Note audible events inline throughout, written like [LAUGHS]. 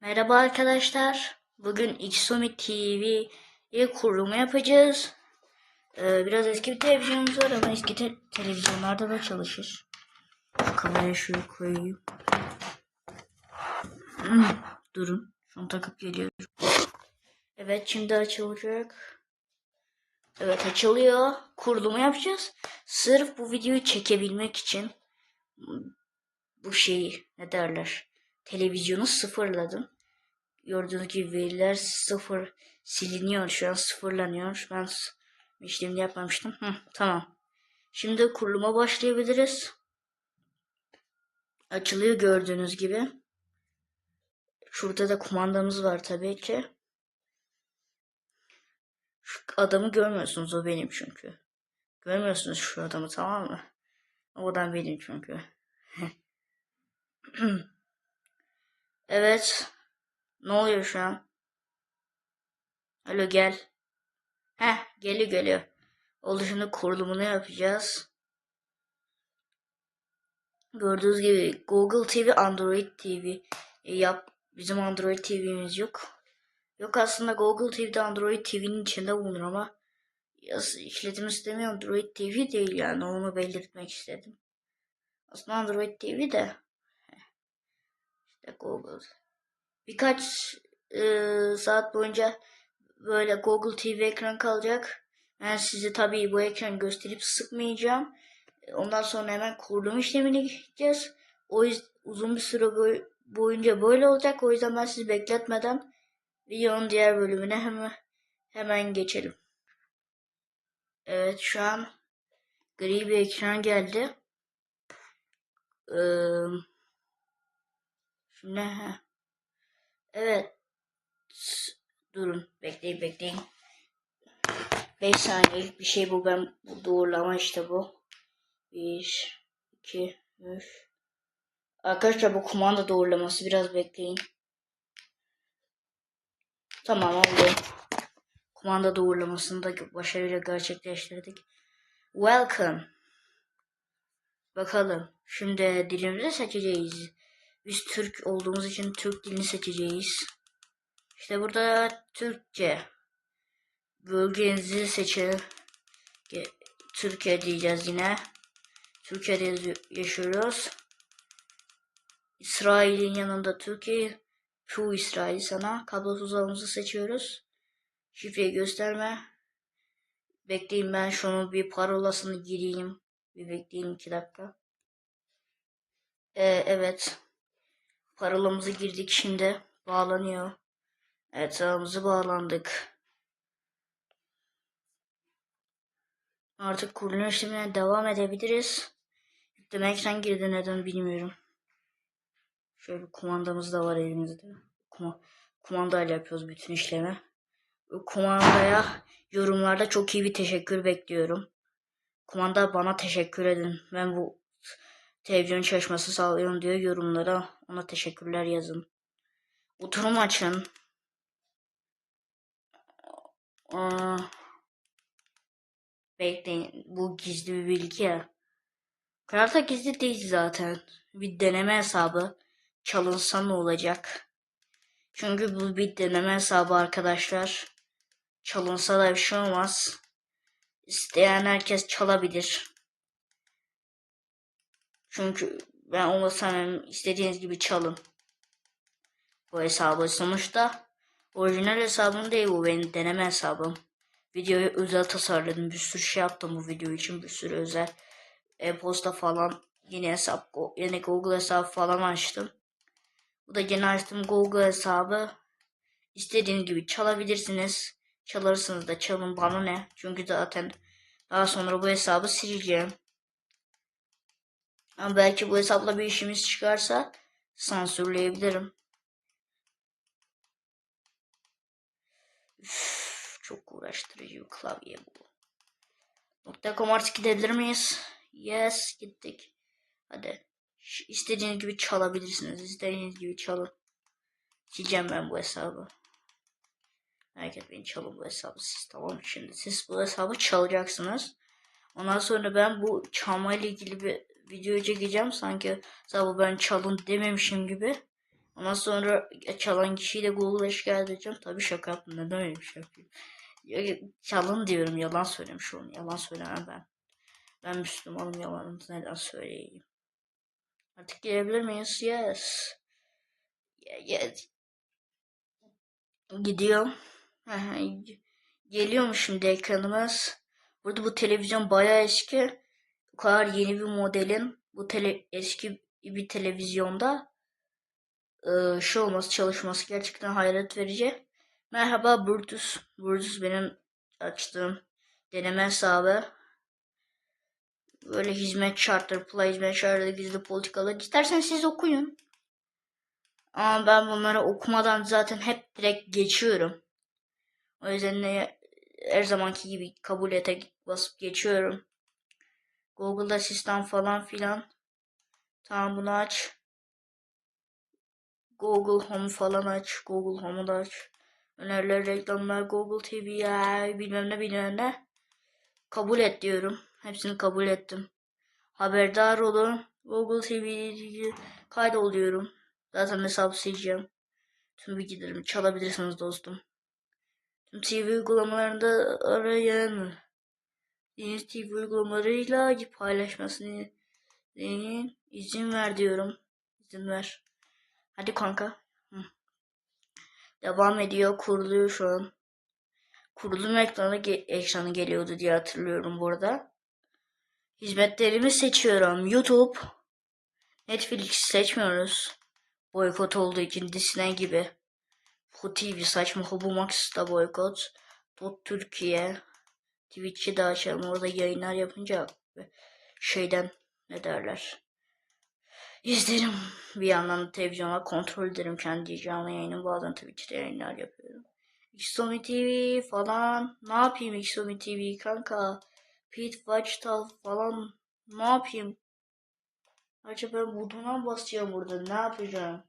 Merhaba arkadaşlar. Bugün Xsomi TV'ye kurulumu yapacağız. Ee, biraz eski bir televizyonumuz var ama eski te- televizyonlarda da çalışır. Şu kamerayı şuraya koyayım. [CLEARS THROAT] Durun. Şunu takıp geliyorum. Evet şimdi açılacak. Evet açılıyor. Kurulumu yapacağız. Sırf bu videoyu çekebilmek için bu şeyi ne derler televizyonu sıfırladım. Gördüğünüz gibi veriler sıfır siliniyor. Şu an sıfırlanıyor. Ben işlemini yapmamıştım. Hı, tamam. Şimdi kuruluma başlayabiliriz. Açılıyor gördüğünüz gibi. Şurada da kumandamız var tabii ki. Şu adamı görmüyorsunuz o benim çünkü. Görmüyorsunuz şu adamı tamam mı? O adam benim çünkü. [CLEARS THROAT] Evet. Ne oluyor şu an? Alo gel. Heh geliyor geliyor. Oldu şimdi kurulumunu yapacağız. Gördüğünüz gibi Google TV, Android TV e, yap. Bizim Android TV'miz yok. Yok aslında Google TV'de Android TV'nin içinde bulunur ama işletim sistemi Android TV değil yani onu belirtmek istedim. Aslında Android TV de Google. Birkaç e, saat boyunca böyle Google TV ekran kalacak. Ben size tabii bu ekran gösterip sıkmayacağım. Ondan sonra hemen kurulum işlemine gideceğiz. O yüzden uzun bir süre boy- boyunca böyle olacak. O yüzden ben sizi bekletmeden videonun diğer bölümüne hemen hemen geçelim. Evet şu an gri bir ekran geldi. Ee, heh. evet durun bekleyin bekleyin. 5 saniyelik bir şey bu ben bu doğrulama işte bu. 1 2 3 Arkadaşlar bu kumanda doğrulaması biraz bekleyin. Tamam oldu. Kumanda doğrulamasını da başarıyla gerçekleştirdik. Welcome. Bakalım. Şimdi dilimizi seçeceğiz. Biz Türk olduğumuz için Türk dilini seçeceğiz. İşte burada Türkçe. Bölgenizi seçin. Türkiye diyeceğiz yine. Türkiye'de yaşıyoruz. İsrail'in yanında Türkiye. Şu İsrail sana. Kablosuz alanımızı seçiyoruz. Şifreyi gösterme. Bekleyin ben şunun bir parolasını gireyim. Bir bekleyin iki dakika. Ee, evet. Parolamızı girdik şimdi. Bağlanıyor. Evet ağımızı bağlandık. Artık kurulum işlemine devam edebiliriz. Yükleme ekran girdi neden bilmiyorum. Şöyle bir kumandamız da var elimizde. Kuma kumandayla yapıyoruz bütün işlemi. Kumandaya yorumlarda çok iyi bir teşekkür bekliyorum. Kumanda bana teşekkür edin. Ben bu televizyon çalışması sağlıyorum diyor yorumlara. Ona teşekkürler yazın. Oturum açın. Aa, bekleyin. Bu gizli bir bilgi ya. Karta gizli değil zaten. Bir deneme hesabı. Çalınsa ne olacak? Çünkü bu bir deneme hesabı arkadaşlar. Çalınsa da bir şey olmaz. İsteyen herkes çalabilir. Çünkü ben olmasam istediğiniz gibi çalın. Bu hesabı sonuçta orijinal hesabım değil bu benim deneme hesabım. Videoyu özel tasarladım. Bir sürü şey yaptım bu video için. Bir sürü özel e-posta falan yeni hesap yeni Google hesabı falan açtım. Bu da yeni açtım Google hesabı. İstediğiniz gibi çalabilirsiniz. Çalırsınız da çalın bana ne. Çünkü zaten daha sonra bu hesabı sileceğim. Ama belki bu hesapla bir işimiz çıkarsa sansürleyebilirim. Üf, çok uğraştırıcı klavye bu. Nokta.com artık gidebilir miyiz? Yes gittik. Hadi. İstediğiniz gibi çalabilirsiniz. İstediğiniz gibi çalın. Sileceğim ben bu hesabı. Merak etmeyin çalın bu hesabı siz tamam? Şimdi siz bu hesabı çalacaksınız. Ondan sonra ben bu çalmayla ilgili bir video çekeceğim. Sanki hesabı ben çalın dememişim gibi. Ondan sonra çalan kişiyi de Google'a şikayet edeceğim. Tabii şaka yaptım. Neden öyle bir şey yapayım? Ya, çalın diyorum. Yalan söylemiş onu. Yalan söylemem ben. Ben Müslümanım yalanım. Neden söyleyeyim? Artık girebilir miyiz? Yes. Yeah, yeah. Gidiyor. Geliyormuş şimdi ekranımız. Burada bu televizyon bayağı eski. Kadar yeni bir modelin bu tele, eski bir televizyonda e, şey olması çalışması gerçekten hayret verici. Merhaba Brutus. Brutus benim açtığım deneme hesabı. Böyle hizmet şartları, play hizmet şartları, gizli politikalar. İsterseniz siz okuyun. Ama ben bunları okumadan zaten hep direkt geçiyorum. O yüzden de her zamanki gibi kabul ete basıp geçiyorum. Google asistan falan filan. Tamam bunu aç. Google Home falan aç. Google Home'u da aç. Öneriler, reklamlar, Google TV ya bilmem ne bilmem ne. Kabul et diyorum. Hepsini kabul ettim. Haberdar olun. Google TV'yi kaydoluyorum. Zaten hesabı sileceğim. Tüm bilgilerimi çalabilirsiniz dostum. Tüm TV uygulamalarında arayın. Yeni TV uygulamalarıyla paylaşmasını izin ver diyorum. İzin ver. Hadi kanka. Hı. Devam ediyor. Kuruluyor şu an. Kurulum ekranı, ekranı geliyordu diye hatırlıyorum burada. Hizmetlerimi seçiyorum. YouTube. Netflix seçmiyoruz. Boykot olduğu için Disney gibi. Bu TV saçma. Hubu Max da boykot. Dot Türkiye. Twitch'i de açalım. Orada yayınlar yapınca şeyden ne derler. İzlerim. Bir yandan da televizyona kontrol ederim kendi canlı yayınım. Bazen Twitch'te yayınlar yapıyorum. Xomi TV falan. Ne yapayım Xomi TV kanka? Pete Watchtower falan. Ne yapayım? Acaba ben butona basacağım burada. Ne yapacağım?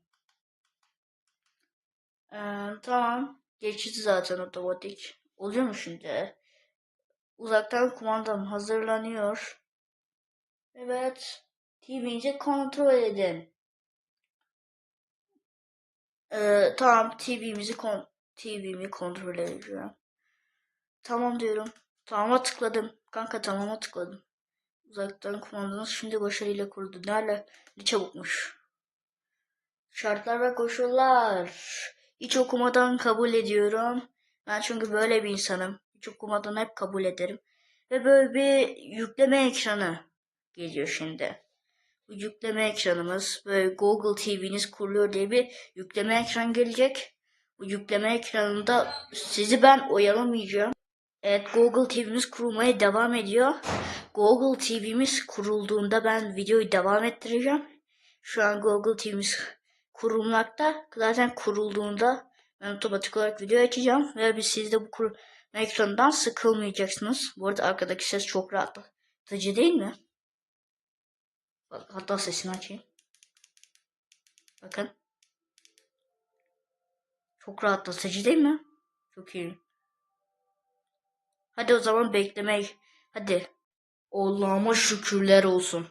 Ee, tamam. Geçici zaten otomatik. Oluyor mu şimdi? Uzaktan kumandam hazırlanıyor. Evet. TV'nizi kontrol edin. Ee, tamam TV'mizi kon TV'mi kontrol edeceğim. Tamam diyorum. Tamama tıkladım. Kanka tamama tıkladım. Uzaktan kumandanız şimdi başarıyla kuruldu. Nerede? Ne çabukmuş. Şartlar ve koşullar. Hiç okumadan kabul ediyorum. Ben çünkü böyle bir insanım. Hiç okumadan hep kabul ederim. Ve böyle bir yükleme ekranı geliyor şimdi. Bu yükleme ekranımız böyle Google TV'niz kuruluyor diye bir yükleme ekran gelecek. Bu yükleme ekranında sizi ben oyalamayacağım. Evet Google TV'miz kurulmaya devam ediyor. Google TV'miz kurulduğunda ben videoyu devam ettireceğim. Şu an Google TV'miz kurulmakta. Zaten kurulduğunda ben otomatik olarak video açacağım. Ve biz siz de bu kurulma ekranından sıkılmayacaksınız. Bu arada arkadaki ses çok rahatlatıcı değil mi? Hatta sesini açayım. Bakın. Çok rahatlatıcı değil mi? Çok iyi. Hadi o zaman beklemek. Hadi. Allah'ıma şükürler olsun.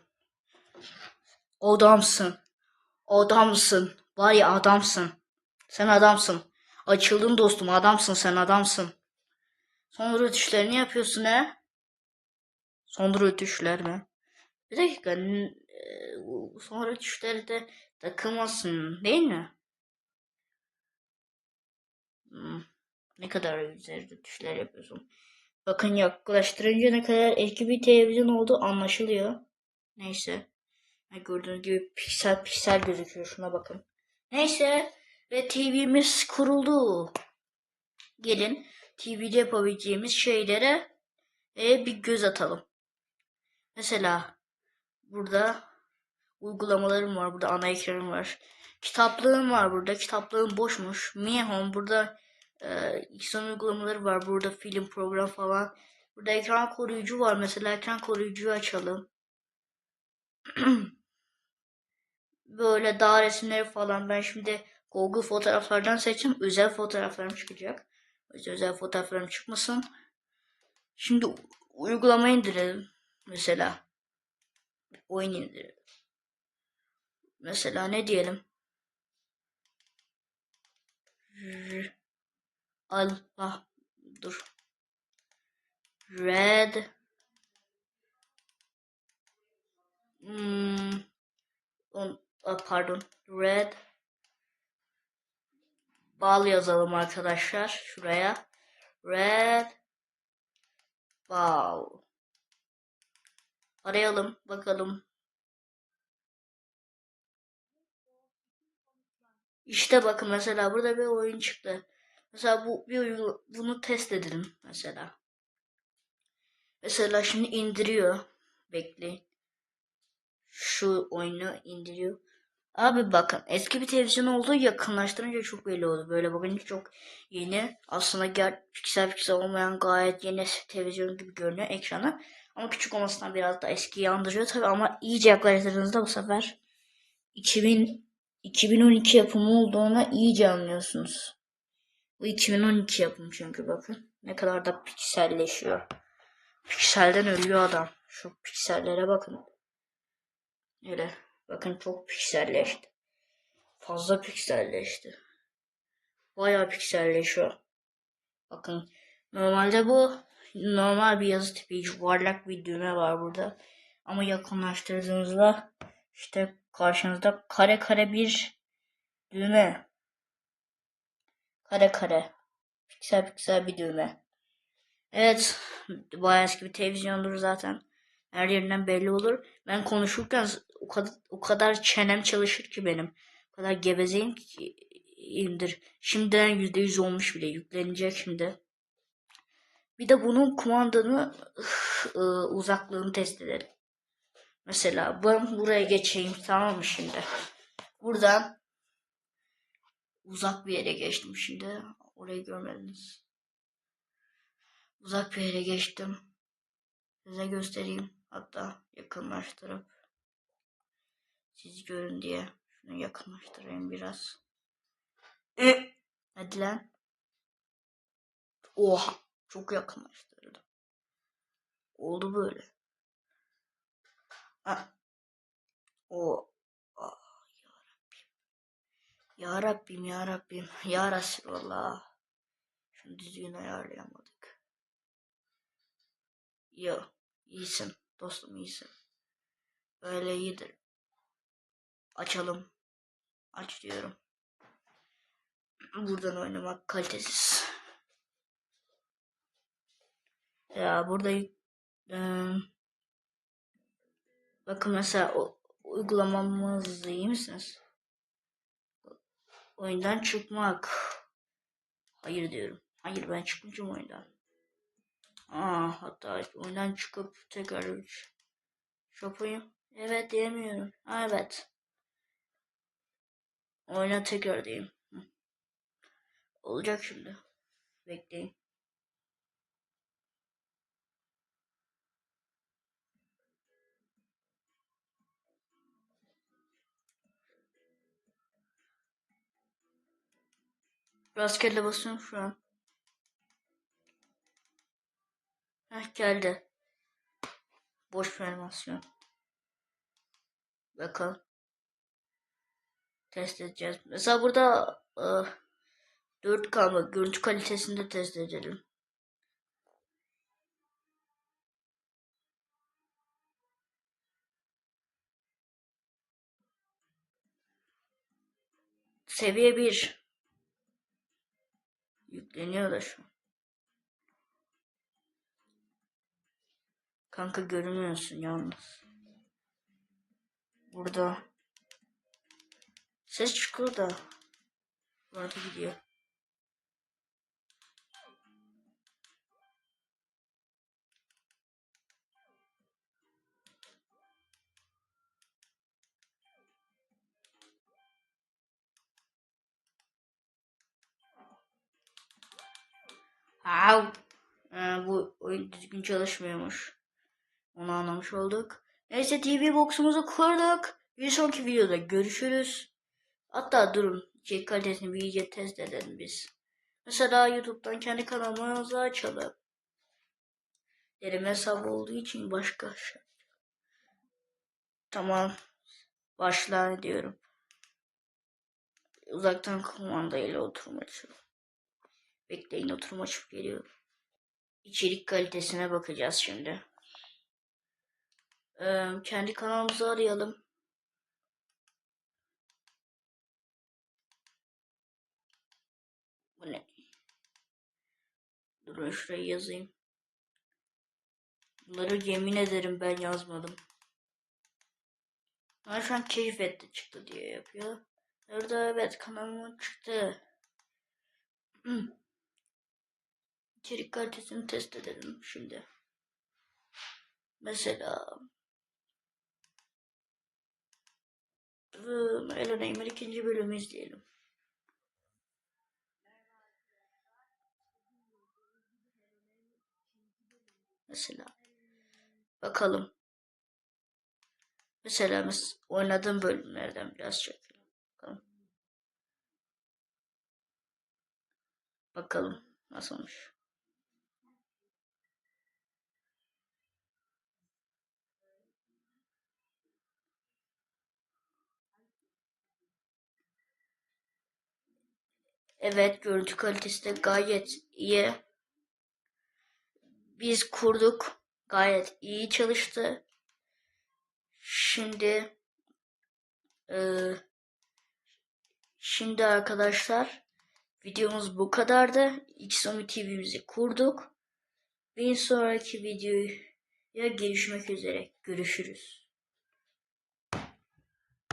Adamsın. Adamsın. Var ya adamsın. Sen adamsın. Açıldın dostum adamsın sen adamsın. Sonra ötüşlerini yapıyorsun he? Sonra ötüşler mi? Bir dakika. e, bu Sonra ötüşleri de takılmasın değil mi? Hmm, Ne kadar güzel ötüşler yapıyorsun. Bakın yaklaştırınca ne kadar eski bir televizyon olduğu anlaşılıyor. Neyse. Ha, Gördüğünüz gibi piksel piksel gözüküyor. Şuna bakın. Neyse. Ve TV'miz kuruldu. Gelin TV'de yapabileceğimiz şeylere e, bir göz atalım. Mesela burada uygulamalarım var. Burada ana ekranım var. Kitaplığım var burada. Kitaplığım boşmuş. Mi Home burada e, son uygulamaları var. Burada film program falan. Burada ekran koruyucu var. Mesela ekran koruyucuyu açalım. [CLEARS THROAT] Böyle dağ resimleri falan. Ben şimdi Google fotoğraflardan seçtim. Özel fotoğraflarım çıkacak. Özel fotoğraflarım çıkmasın. Şimdi uygulama indirelim. Mesela oyun indirelim. Mesela ne diyelim? Allah dur. Red hmm, ah, pardon. Red bal yazalım arkadaşlar şuraya. Red bal. Arayalım bakalım. İşte bakın mesela burada bir oyun çıktı. Mesela bu bir oyun, bunu test edelim mesela. Mesela şimdi indiriyor. Bekleyin. Şu oyunu indiriyor. Abi bakın eski bir televizyon olduğu yakınlaştırınca çok belli oldu. Böyle bakınca çok yeni. Aslında ger piksel piksel olmayan gayet yeni televizyon gibi görünüyor ekranı. Ama küçük olmasından biraz da eskiyi andırıyor tabi ama iyice yaklaştırdığınızda bu sefer 2000 2012 yapımı olduğuna iyice anlıyorsunuz. Bu 2012 yapımı çünkü bakın. Ne kadar da pikselleşiyor. Pikselden ölüyor adam. Şu piksellere bakın. Öyle. Bakın çok pikselleşti. Fazla pikselleşti. Bayağı pikselleşiyor. Bakın. Normalde bu normal bir yazı tipi. Yuvarlak bir düğme var burada. Ama yakınlaştırdığınızda işte karşınızda kare kare bir düğme. Kare kare. Piksel piksel bir düğme. Evet. Bayağı eski bir televizyondur zaten. Her yerinden belli olur. Ben konuşurken o kadar, o kadar çenem çalışır ki benim. O kadar gevezeyim ki indir. Şimdiden yüzde yüz olmuş bile. Yüklenecek şimdi. Bir de bunun kumandanı ıı, uzaklığını test edelim. Mesela ben buraya geçeyim tamam mı şimdi? Buradan uzak bir yere geçtim şimdi. Orayı görmediniz. Uzak bir yere geçtim. Size göstereyim. Hatta yakınlaştırıp siz görün diye. Şunu yakınlaştırayım biraz. Hadi lan. Oha. Çok yakınlaştırdım. Oldu böyle. Ha. O. Ah, ya Rabbim. Ya Rabbim, ya Rabbim. [LAUGHS] Ya Resulallah. Şunu düzgün ayarlayamadık. Yo, iyisin. Dostum iyisin. Böyle iyidir. Açalım. Aç diyorum. Buradan oynamak kalitesiz. Ya burada e, bakın mesela o, uygulamamız iyi misiniz? Oyundan çıkmak. Hayır diyorum. Hayır ben çıkmayacağım oyundan. Aa, hatta oyundan çıkıp tekrar yapayım. Evet diyemiyorum. Evet. Oyuna tekrar diyeyim. Olacak şimdi. Bekleyin. Rastgele basıyorum şu an. Heh geldi. Boş bir animasyon. Bakalım. Test edeceğiz. Mesela burada e, 4K mı? Görüntü kalitesinde test edelim. Seviye 1. Yükleniyor da şu. Kanka görünmüyorsun yalnız. Burada. Ses çıkıyor da. Burada gidiyor. Au. Ee, bu oyun düzgün çalışmıyormuş. Onu anlamış olduk. Neyse TV box'umuzu kurduk. Bir sonraki videoda görüşürüz. Hatta durun. İçerik kalitesini bir iyice test edelim biz. Mesela YouTube'dan kendi kanalımızı açalım. Derim hesabı olduğu için başka şey. Tamam. Başla diyorum. Uzaktan kumanda ile oturma açalım. Bekleyin oturum açıp geliyor. İçerik kalitesine bakacağız şimdi. Ee, kendi kanalımızı arayalım. Bu ne? Durun şuraya yazayım. Bunları yemin ederim ben yazmadım. Ama şu an keşfetti çıktı diye yapıyor. Orada evet kanalımın çıktı. [CLEARS THROAT] İçerik kalitesini test edelim şimdi. Mesela Ellen Aimer ikinci bölümü izleyelim. Mesela bakalım. Mesela mes oynadığım bölümlerden biraz çekelim. Bakalım. Bakalım nasılmış. Evet görüntü kalitesi de gayet iyi. Biz kurduk. Gayet iyi çalıştı. Şimdi eee, şimdi arkadaşlar videomuz bu kadardı. Xomi TV'mizi kurduk. Bir sonraki videoya görüşmek üzere. Görüşürüz.